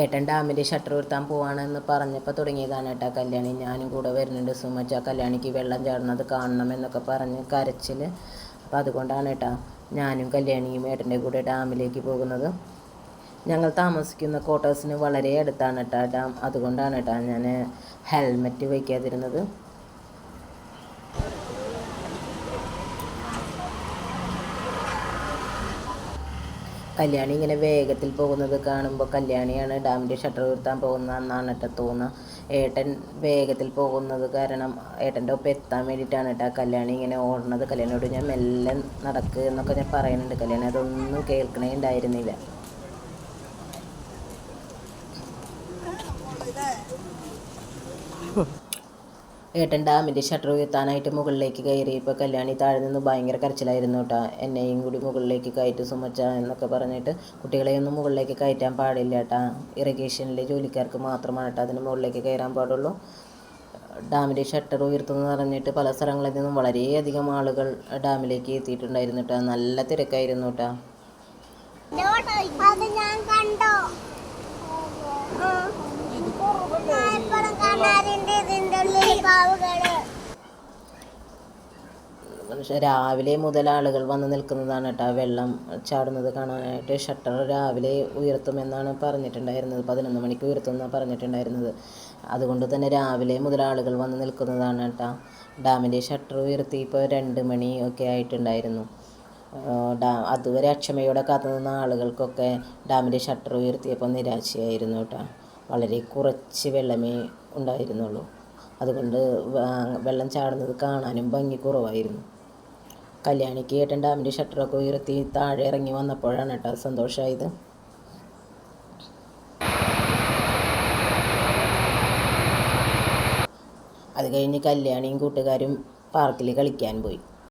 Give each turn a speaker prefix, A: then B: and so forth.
A: ഏട്ടൻ ഡാമിന്റെ ഷട്ടർ ഉയർത്താൻ പോവാണെന്ന് പറഞ്ഞപ്പോൾ തുടങ്ങിയതാണ് കേട്ടോ കല്യാണി. ഞാനും കൂടെ വരുന്നുണ്ട് സുമച്ച കല്യാണിക്ക് വെള്ളം ചാടുന്നത് കാണണം എന്നൊക്കെ പറഞ്ഞ് കരച്ചിൽ അപ്പോൾ അതുകൊണ്ടാണ് കേട്ടോ ഞാനും കല്യാണിയും ഏട്ടന്റെ കൂടെ ഡാമിലേക്ക് പോകുന്നത്. ഞങ്ങൾ താമസിക്കുന്ന ക്വാർട്ടേഴ്സിന് വളരെ അടുത്താണ് കേട്ടോ ഡാം. അതുകൊണ്ടാണ് കേട്ടോ ഞാൻ ഹെൽമെറ്റ് വയ്ക്കാതിരുന്നത്. കല്യാണി ഇങ്ങനെ വേഗത്തിൽ പോകുന്നത് കാണുമ്പോൾ കല്യാണിയാണ് ഡാമിന്റെ ഷട്ടർ ഉയർത്താൻ പോകുന്നത്. എന്നാണ് കേട്ടോ തോന്നുക ഏട്ടൻ വേഗത്തിൽ പോകുന്നത് കാരണം ഏട്ടന്റെ ഒപ്പം എത്താൻ വേണ്ടിയിട്ടാണ് കേട്ടോ കല്യാണി ഇങ്ങനെ ഓടുന്നത്. കല്യാണിയോട് ഞാൻ മെല്ലെ നടക്കുക എന്നൊക്കെ ഞാൻ പറയുന്നുണ്ട്. കല്യാണി അതൊന്നും കേൾക്കണേ ഉണ്ടായിരുന്നില്ല. ഏട്ടൻ ഡാമിന്റെ ഷട്ടർ ഉയർത്താനായിട്ട് മുകളിലേക്ക് കയറി ഇപ്പോൾ കല്യാണി താഴെ നിന്ന് ഭയങ്കര കരച്ചിലായിരുന്നു കേട്ടോ എന്നെയും കൂടി മുകളിലേക്ക് കയറ്റി സുമച്ച എന്നൊക്കെ പറഞ്ഞിട്ട് കുട്ടികളെയൊന്നും മുകളിലേക്ക് കയറ്റാൻ പാടില്ല കേട്ടാ ഇറിഗേഷനിലെ ജോലിക്കാർക്ക് മാത്രമാണ് കേട്ടോ അതിന് മുകളിലേക്ക് കയറാൻ പാടുള്ളൂ ഡാമിന്റെ ഷട്ടർ ഉയർത്തുന്നു പറഞ്ഞിട്ട് പല സ്ഥലങ്ങളിൽ നിന്നും വളരെയധികം ആളുകൾ ഡാമിലേക്ക് എത്തിയിട്ടുണ്ടായിരുന്നു കേട്ടോ നല്ല തിരക്കായിരുന്നു കേട്ടോ
B: ഞാൻ കണ്ടോ
A: പക്ഷേ രാവിലെ മുതൽ ആളുകൾ വന്ന് നിൽക്കുന്നതാണ് കേട്ടോ. വെള്ളം ചാടുന്നത് കാണാനായിട്ട് ഷട്ടർ രാവിലെ ഉയർത്തുമെന്നാണ് പറഞ്ഞിട്ടുണ്ടായിരുന്നത്. പതിനൊന്ന് മണിക്ക് ഉയർത്തും ഉയർത്തുമെന്നാണ് പറഞ്ഞിട്ടുണ്ടായിരുന്നത്. അതുകൊണ്ട് തന്നെ രാവിലെ മുതൽ ആളുകൾ വന്ന് നിൽക്കുന്നതാണ് കേട്ടോ. ഡാമിന്റെ ഷട്ടർ ഉയർത്തി ഇപ്പോൾ രണ്ട് മണി ഒക്കെ ആയിട്ടുണ്ടായിരുന്നു. ഡാ അതുവരെ അക്ഷമയോടെ കാത്തു നിന്ന ആളുകൾക്കൊക്കെ ഡാമിന്റെ ഷട്ടർ ഉയർത്തിയപ്പോൾ നിരാശയായിരുന്നു കേട്ടോ. വളരെ കുറച്ച് വെള്ളമേ ഉണ്ടായിരുന്നുള്ളൂ. അതുകൊണ്ട് വെള്ളം ചാടുന്നത് കാണാനും ഭംഗി കുറവായിരുന്നു. കല്യാണിക്ക് ഏട്ടൻ ഡാമിന്റെ ഷട്ടറൊക്കെ ഉയർത്തി താഴെ ഇറങ്ങി വന്നപ്പോഴാണ് കേട്ടോ സന്തോഷമായത്. അത് കഴിഞ്ഞ് കല്യാണിയും കൂട്ടുകാരും പാർക്കിൽ കളിക്കാൻ പോയി.